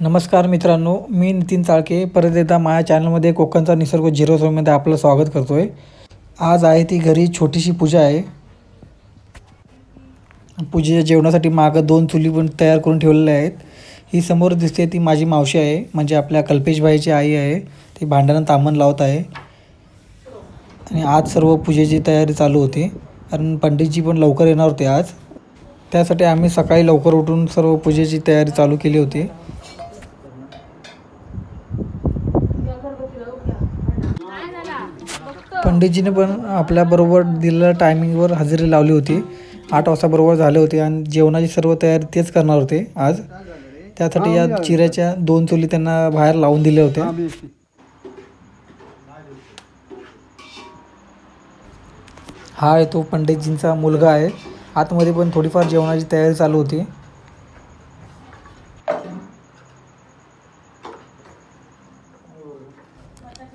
नमस्कार मित्रांनो मी नितीन चाळके परत एकदा माझ्या चॅनलमध्ये कोकणचा निसर्ग झिरो झोनमध्ये आपलं स्वागत करतो आहे आज आहे ती घरी छोटीशी पूजा आहे. पूजेच्या जेवणासाठी मागं दोन चुली पण तयार करून ठेवलेल्या आहेत. ही समोर दिसते ती माझी मावशी आहे म्हणजे आपल्या कल्पेशबाईची आई आहे. ती भांडणं तामण लावत आहे. आणि आज सर्व पूजेची तयारी चालू होती. कारण पंडितजी पण लवकर येणार होते आज. त्यासाठी आम्ही सकाळी लवकर उठून सर्व पूजेची तयारी चालू केली होती. पंडितजीने पण आपल्याबरोबर दिलेल्या टायमिंगवर हजेरी लावली होती. आठ वाजताबरोबर झाले होते आणि जेवणाची सर्व तयारी तेच करणार होते आज. त्यासाठी या चिऱ्याच्या दोन चुली त्यांना बाहेर लावून दिल्या होत्या. हा आहे तो पंडितजींचा मुलगा आहे. आतमध्ये पण थोडीफार जेवणाची तयारी चालू होती.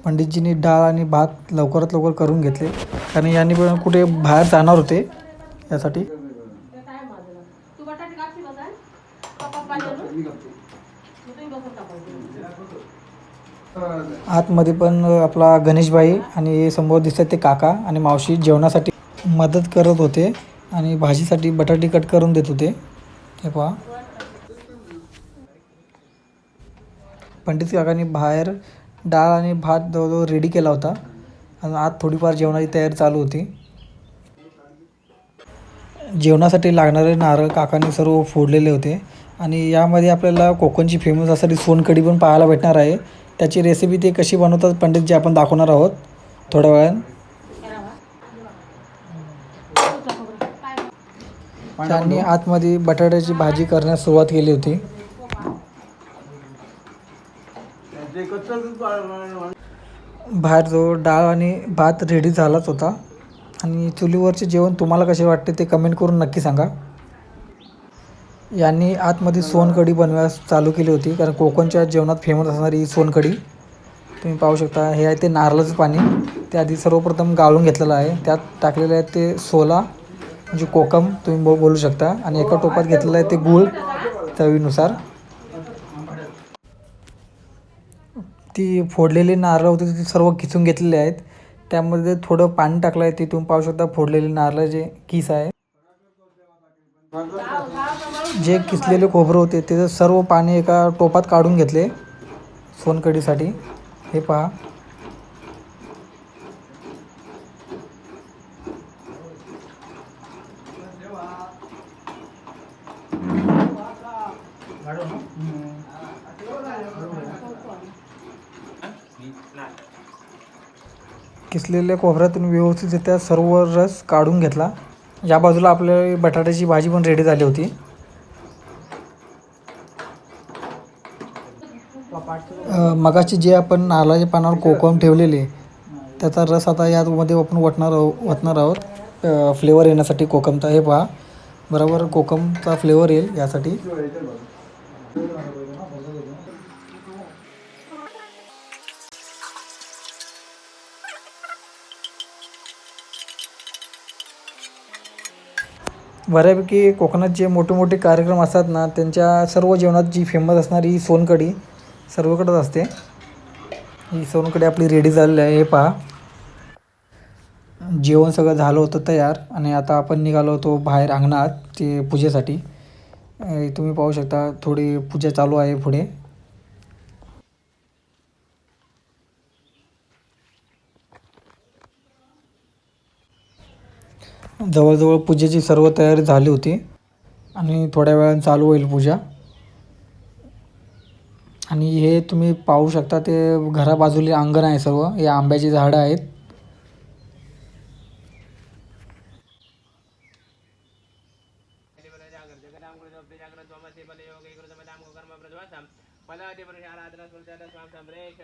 पंडितजींनी डाळ आणि भात लवकरात लवकर करून घेतले. कारण यांनी पण कुठे बाहेर जाणार होते यासाठी. आतमध्ये पण आपला गणेशबाई आणि हे समोर दिसतात ते काका आणि मावशी जेवणासाठी. मदत करत होते आणि भाजीसाठी बटाटे कट करून देत होते. हे पहा. पंडित काकांनी बाहेर डाळ आणि भात जवळजवळ रेडी केला होता. आणि आत थोडीफार जेवणाची तयारी चालू होती. जेवणासाठी लागणारे नारळ काकांनी सर्व फोडलेले होते. आणि यामध्ये आपल्याला कोकणची फेमस असणारी सोनकढी पण पाहायला भेटणार आहे. त्याची रेसिपी ते कशी बनवतात पंडितजी आपण दाखवणार आहोत. थोड्या वेळानं. त्यांनी आतमध्ये बटाट्याची भाजी करण्यास सुरुवात केली होती. बाहेर जो डाळ आणि भात रेडी झालाच होता. आणि चुलीवरचे जेवण तुम्हाला कसे वाटते ते कमेंट करून नक्की सांगा. यांनी आतमध्ये सोनकढी बनवायला चालू केली होती कारण कोकणच्या जेवणात फेमस असणारी ही सोनकढी. तुम्ही पाहू शकता हे आहे ते नारळाचं पाणी. ते आधी सर्वप्रथम गाळून घेतलेलं आहे. त्यात टाकलेलं आहे ते सोला. म्हणजे कोकम तुम्ही बो बोलू शकता. आणि एका टोपात घेतलेलं आहे ते गूळ चवीनुसार. ती फोडलेली नारळ होती ती सर्व किसून घेतलेली आहेत. त्यामध्ये थोडं पाणी टाकलं आहे ते तुम्ही पाहू शकता फोडलेले नारळं जे किस आहे. जे किसलेले खोबरं होते त्याचं सर्व पाणी एका टोपात काढून घेतले. सोनकडीसाठी हे पहा. किसलेल्या खोबऱ्यातून व्यवस्थितरित्या सर्व रस काढून घेतला. या बाजूला आपल्या बटाट्याची भाजी पण रेडी झाली होती. मगाशी जे आपण नारळाच्या पानावर कोकम ठेवलेले त्याचा रस आता यामध्ये आपण वटणार आहो- वतणार आहोत. फ्लेवर येण्यासाठी कोकमचा. हे पहा. बरोबर कोकमचा फ्लेवर येईल यासाठी. बऱ्यापैकी कोकणात जे मोठे मोठे कार्यक्रम असतात ना त्यांच्या सर्व जेवणात जी फेमस असणारी सोनकढी सर्वकडेच असते. ही सोनकढी आपली रेडी झालेली आहे हे पहा. जेवण सगळं झालं होतं तयार आणि आता आपण निघालो होतो बाहेर अंगणात ते पूजेसाठी. तुम्ही पाहू शकता थोडी पूजा चालू आहे पुढे. जवळजवळ पूजेची सर्व तयारी झाली होती. आणि थोड्या वेळानं चालू होईल पूजा. आणि हे तुम्ही पाहू शकता ते घराबाजूले अंगण आहे सर्व. हे आंब्याची झाडं आहेत.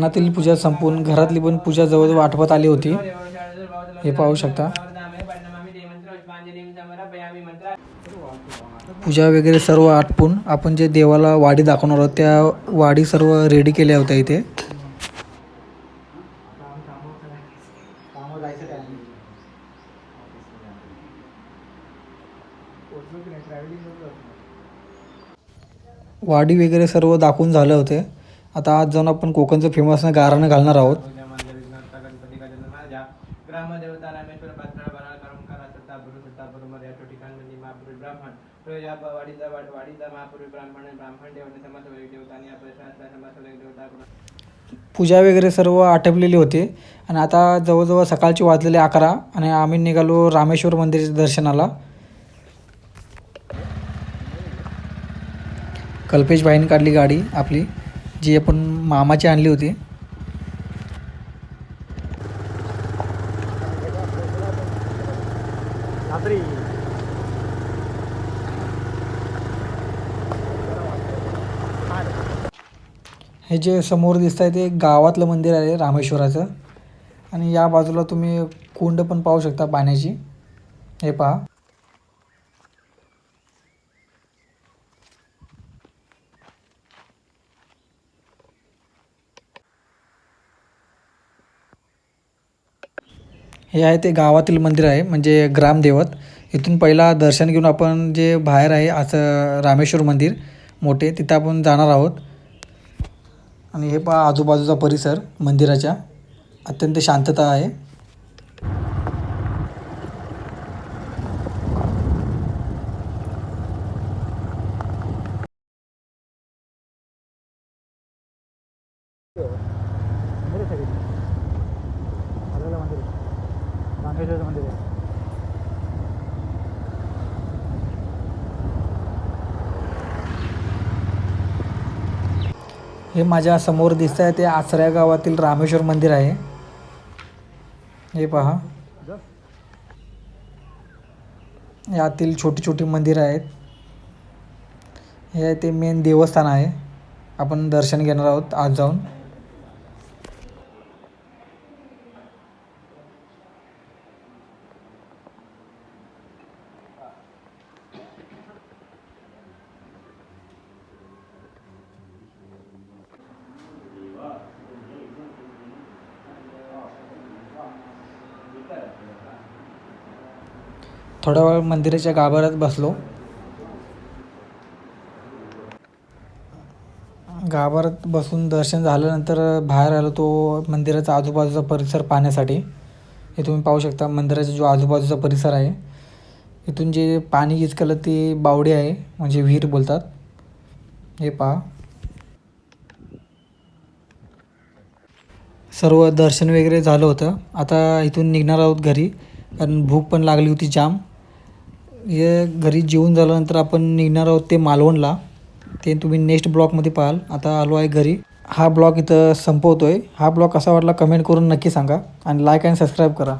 अंगणातील पूजा संपून घरातली पण पूजा जवळजवळ आठवत आली होती. हे पाहू शकता. पूजा वगैरे सर्व आटपून आपण जे देवाला वाडी दाखवणार आहोत त्या वाडी सर्व रेडी केल्या होत्या इथे. वाडी वगैरे सर्व दाखवून झालं होते. आता आज जाऊन आपण कोकणचं फेमस गाराणं घालणार आहोत. पूजा वगैरे सर्व आटपलेली होते. आणि आता जवळजवळ सकाळची वाजलेले अकरा आणि आम्ही निघालो रामेश्वर मंदिराच्या दर्शनाला. कल्पेश भाईने काढली गाडी आपली. जी आपण मामाची आणली होती. हे जे समोर दिसत आहे ते गावातलं मंदिर आहे रामेश्वराचं. आणि या बाजूला तुम्ही कुंड पण पाहू शकता पाण्याची. हे पहा. हे आहे ते गावातील मंदिर आहे म्हणजे ग्रामदेवत. इथून पहिला दर्शन घेऊन आपण जे बाहेर आहे असं रामेश्वर मंदिर मोठे तिथं आपण जाणार आहोत. आणि हे पहा आजूबाजूचा परिसर मंदिराच्या. अत्यंत शांतता आहे. हे माझ्यासमोर दिसत आहे ते आसऱ्या गावातील रामेश्वर मंदिर आहे. हे पहा. यातील छोटी छोटी मंदिरं आहेत. हे ते मेन देवस्थान आहे. आपण दर्शन घेणार आहोत. आज जाऊन. थोडा वेळ मंदिराच्या गाभाऱ्यात बसलो. गाभाऱ्यात बसून दर्शन झाल्यानंतर बाहेर आलो तो मंदिराचा आजूबाजूचा परिसर पाहण्यासाठी. हे तुम्ही पाहू शकता मंदिराचा जो आजूबाजूचा परिसर आहे. इथून जे पाणी गिचकलं ते बावडे आहे म्हणजे विहीर बोलतात. हे पहा. सर्व दर्शन वगैरे झालं होतं. आता इथून निघणार आहोत घरी कारण भूक पण लागली होती जाम. हे घरी जेवून झाल्यानंतर आपण निघणार आहोत ते मालवणला. ते तुम्ही नेक्स्ट ब्लॉगमध्ये पाहाल. आता आलो आहे घरी. हा ब्लॉग इथं संपवतो आहे हा ब्लॉग कसा वाटला कमेंट करून नक्की सांगा. आणि लाईक आणि सबस्क्राईब करा.